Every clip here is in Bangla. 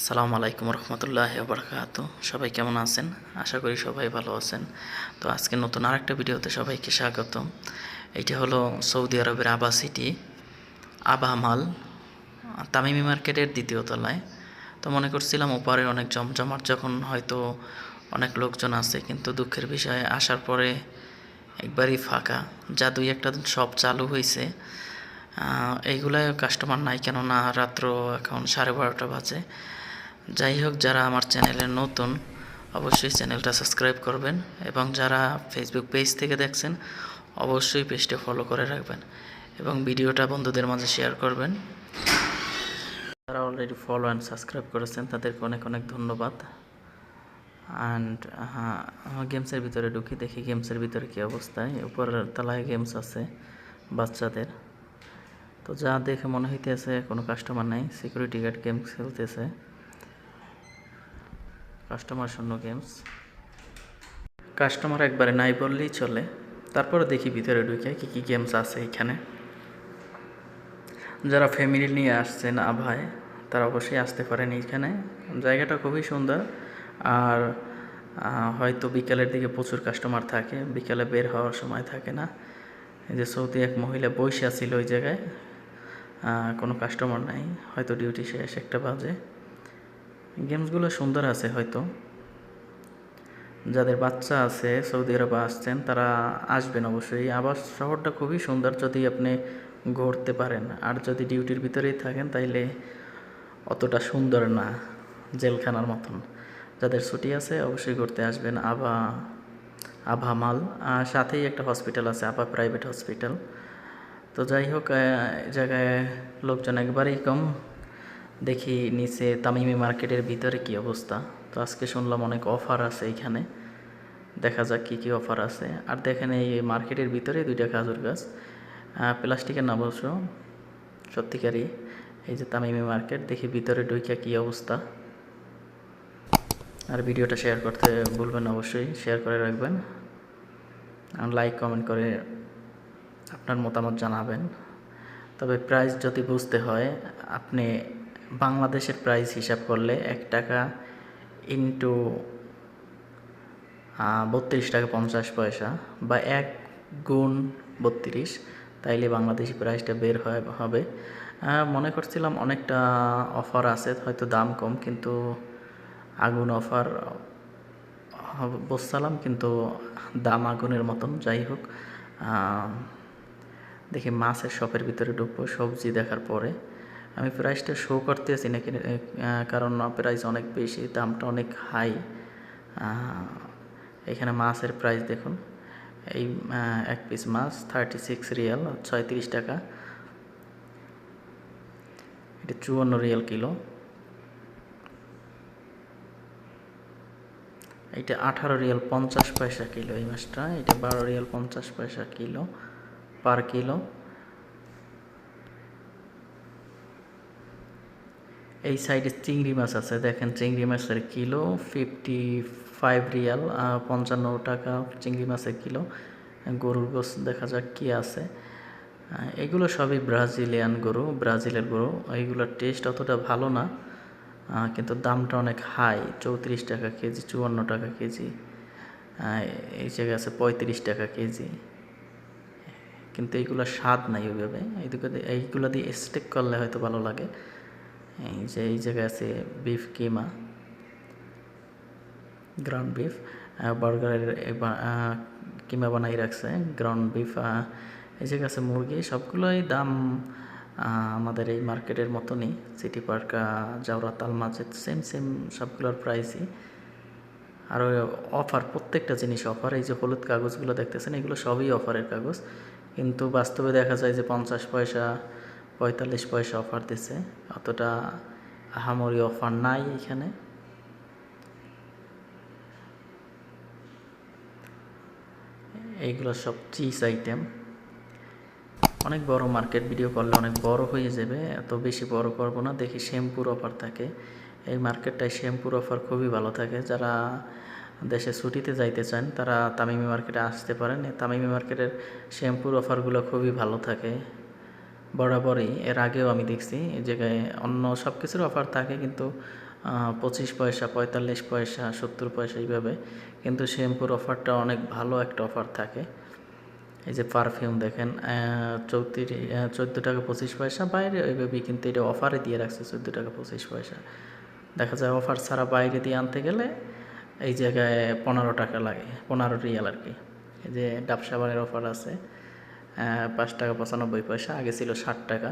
আসসালামু আলাইকুম রহমতুল্লাহ বরকাত সবাই কেমন আছেন? আশা করি সবাই ভালো আছেন। তো আজকে নতুন আরেকটা ভিডিওতে সবাইকে স্বাগত এইটা হলো সৌদি আরবের আবা সিটি আবা মাল তামিমি মার্কেটের দ্বিতীয় তলায়। তো মনে করছিলাম ওপারে অনেক জমজমাট যখন হয়তো অনেক লোকজন আছে কিন্তু দুঃখের বিষয়ে আসার পরে একবারই ফাঁকা। যা দুই একটা শপ চালু হয়েছে আহ, এইগুলায় কাস্টমার নাই কেননা রাত্র এখন সাড়ে বারোটা বাজে। যাই হোক, যারা আমার চ্যানেলে নতুন, অবশ্যই চ্যানেলটা সাবস্ক্রাইব করবেন এবং যারা ফেসবুক পেজ থেকে দেখছেন, অবশ্যই পেজটা ফলো করে রাখবেন এবং ভিডিওটা বন্ধুদের মাঝে শেয়ার করবেন। যারা অলরেডি ফলো অ্যান্ড সাবস্ক্রাইব করেছেন, তাদেরকে অনেক অনেক ধন্যবাদ। অ্যান্ড হ্যাঁ গেমসের ভিতরে ঢুকি, দেখি গেমসের ভিতরে কী অবস্থায় উপরের তলায় গেমস আছে, বাচ্চাদের। তো যা দেখে মনে হইতেছে, কোনো কাস্টমার নাই সিকিউরিটি গার্ড গেম খেলতেছে। কাস্টমার শূন্য গেমস কাস্টমার একবারে নাই বললেই চলে। তারপরে দেখি ভিতরে ঢুকে কী কী গেমস আছে এখানে। যারা ফ্যামিলি নিয়ে আসছেন আভায়, তারা অবশ্যই আসতে পারেন এইখানে জায়গাটা খুবই সুন্দর। আর হয়তো বিকালের দিকে প্রচুর কাস্টমার থাকে। বিকালে বের হওয়ার সময় থাকে না। এই যে সৌদি এক মহিলা বসে আছিল ওই জায়গায়। কোনো কাস্টমার নাই। হয়তো ডিউটি শেষ একটা বাজে। গেমসগুলো সুন্দর আছে হয়তো যাদের বাচ্চা আছে সৌদি আরবে আসছেন তারা আসবেন অবশ্যই আবার শহরটা খুবই সুন্দর যদি আপনি ঘুরতে পারেন আর যদি ডিউটির ভিতরেই থাকেন তাইলে অতটা সুন্দর না জেলখানার মতন যাদের ছুটি আছে অবশ্যই ঘুরতে আসবেন মাল আর সাথেই একটা হসপিটাল আছে আভা প্রাইভেট হসপিটাল তো যাই হোক জায়গায় লোকজন একবারেই কম দেখি নিচে তামিমি মার্কেটের ভিতরে কি অবস্থা। তো আজকে শুনলাম অনেক অফার আছে এখানে। দেখা যাক কী কী অফার আছে। আর দেখেন এই মার্কেটের ভিতরে দুইটা খাজুর গাছ। প্লাস্টিকের না অবশ্য সত্যিকারই, এই যে তামিমি মার্কেট, দেখি ভিতরে ঢুইকা কী অবস্থা। আর ভিডিওটা শেয়ার করতে ভুলবেন অবশ্যই, শেয়ার করে রাখবেন। আর লাইক, কমেন্ট করে আপনার মতামত জানাবেন। তবে প্রাইস যদি বুঝতে হয়, আপনি বাংলাদেশের প্রাইস হিসাব করলে এক টাকা ইন্টু বত্রিশ টাকা পঞ্চাশ পয়সা বা এক গুণ বত্রিশ, তাইলে বাংলাদেশি প্রাইসটা বের হবে। মনে করছিলাম অনেকটা অফার আছে, হয়তো দাম কম, কিন্তু আগুন অফার বসছিলাম, কিন্তু দাম আগুনের মতন, যাই হোক। দেখি মাছের শপের ভিতরে ঢুকবো, সবজি দেখার পরে। আমি প্রাইসটা শো করতেছি না কারণ প্রাইস অনেক বেশি, দামটা অনেক হাই এখানে মাছের প্রাইস দেখুন। এই এক পিস মাছ থার্টি সিক্স রিয়াল ছয়ত্রিশ টাকা। এটা চুয়ান্ন রিয়াল কিলো এটা আঠারো রিয়াল পঞ্চাশ পয়সা কিলো এই মাছটা। এটা বারো রিয়াল পঞ্চাশ পয়সা কিলো পার কিলো এই সাইডে চিংড়ি মাছ আছে। দেখেন চিংড়ি মাছের কিলো ফিফটি ফাইভ রিয়াল পঞ্চান্ন টাকা চিংড়ি মাছের কিলো। গরুর গোস দেখা যাক কি আছে। এগুলো সবই ব্রাজিলিয়ান গরু, ব্রাজিলের গরু। এইগুলোর টেস্ট অতটা ভালো না কিন্তু দামটা অনেক হাই চৌত্রিশ টাকা কেজি, চুয়ান্ন টাকা কেজি। এই জায়গায় আছে পঁয়ত্রিশ টাকা কেজি। কিন্তু এইগুলো স্বাদ নাই ওইভাবে। এইদিকে দিয়ে- এইগুলো দিয়ে স্টেক করলে হয়তো ভালো লাগে। এই যে, এই জায়গায় আছে বিফ কিমা গ্রাউন্ড বিফ বার্গারের কিমা বানাই রাখছে গ্রাউন্ড বিফ এই জায়গায় আছে মুরগি, সবগুলোই দাম আমাদের এই মার্কেটের মতনই সিটি পার্ক জাওরা তাল মাঝে সেম সেম সবগুলোর প্রাইসই আর অফার প্রত্যেকটা জিনিস অফার এই যে হলুদ কাগজগুলো দেখতেছেন, এগুলো সবই অফারের কাগজ। কিন্তু বাস্তবে দেখা যায় যে পঞ্চাশ পয়সা পঁয়তাল্লিশ পয়সা অফার দিছে। অতটা আহামরি অফার নাই এখানে। এইগুলো সব চিজ আইটেম। অনেক বড় মার্কেট, ভিডিও করলে অনেক বড় হয়ে যাবে। এত বেশি বড় করব না, দেখি শ্যাম্পুর অফার থাকে। এই মার্কেটটায় শ্যাম্পুর অফার খুবই ভালো থাকে। যারা দেশে ছুটিতে যাইতে চান, তারা তামিমি মার্কেটে আসতে পারেন। তামিমি মার্কেটের শ্যাম্পুর অফারগুলো খুবই ভালো থাকে। বরাবরই। এর আগেও আমি দেখছি এই জায়গায় অন্য সব কিছুর অফার থাকে কিন্তু পঁচিশ পয়সা, পঁয়তাল্লিশ পয়সা, সত্তর পয়সা এইভাবে। কিন্তু শ্যাম্পুর অফারটা অনেক ভালো একটা অফার থাকে। এই যে পারফিউম দেখেন চৌত্রিশ চোদ্দ টাকা পঁচিশ পয়সা। বাইরে ওইভাবে কিন্তু এটা অফারে দিয়ে রাখছে চোদ্দ টাকা পঁচিশ পয়সা। দেখা যায় অফার ছাড়া বাইরে দিয়ে আনতে গেলে এই জায়গায় পনেরো টাকা লাগে, পনেরো রিয়াল আর কি। এই যে ডাব সাবানের অফার আছে। পাঁচ টাকা পঁচানব্বই পয়সা, আগে ছিল ষাট টাকা।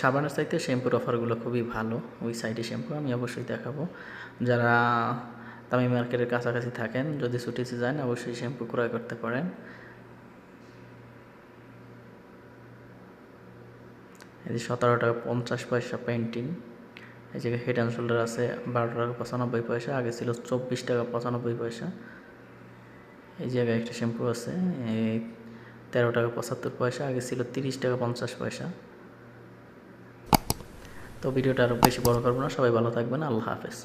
সাবানের চাইতে শ্যাম্পুর অফারগুলো খুবই ভালো, ওই সাইডে শ্যাম্পু আমি অবশ্যই দেখাবো। যারা তামি মার্কেটের কাছাকাছি থাকেন, যদি ছুটিতে যান, অবশ্যই শ্যাম্পু ক্রয় করতে পারেন। এই যে সতেরো টাকা পঞ্চাশ পয়সা পেন্টিং এই যে হেড অ্যান্ড শোল্ডার আছে বারো টাকা পঁচানব্বই পয়সা, আগে ছিল চব্বিশ টাকা পঁচানব্বই পয়সা। এই জায়গায় একটা শ্যাম্পু আছে, এই তেরো টাকা পঁচাত্তর পয়সা, আগে ছিল তিরিশ টাকা পঞ্চাশ পয়সা। তো ভিডিওটা আরও বেশি বড় করব না, সবাই ভালো থাকবেন, আল্লাহ হাফেজ।